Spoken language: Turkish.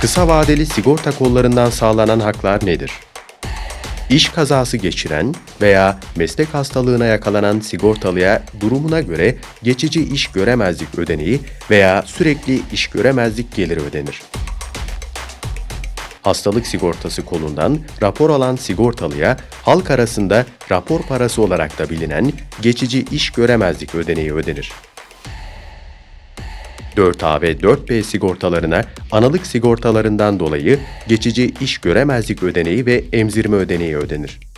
Kısa vadeli sigorta kollarından sağlanan haklar nedir? İş kazası geçiren veya meslek hastalığına yakalanan sigortalıya durumuna göre geçici iş göremezlik ödeneği veya sürekli iş göremezlik geliri ödenir. Hastalık sigortası kolundan rapor alan sigortalıya halk arasında rapor parası olarak da bilinen geçici iş göremezlik ödeneği ödenir. 4A ve 4B sigortalarına analık sigortalarından dolayı geçici iş göremezlik ödeneği ve emzirme ödeneği ödenir.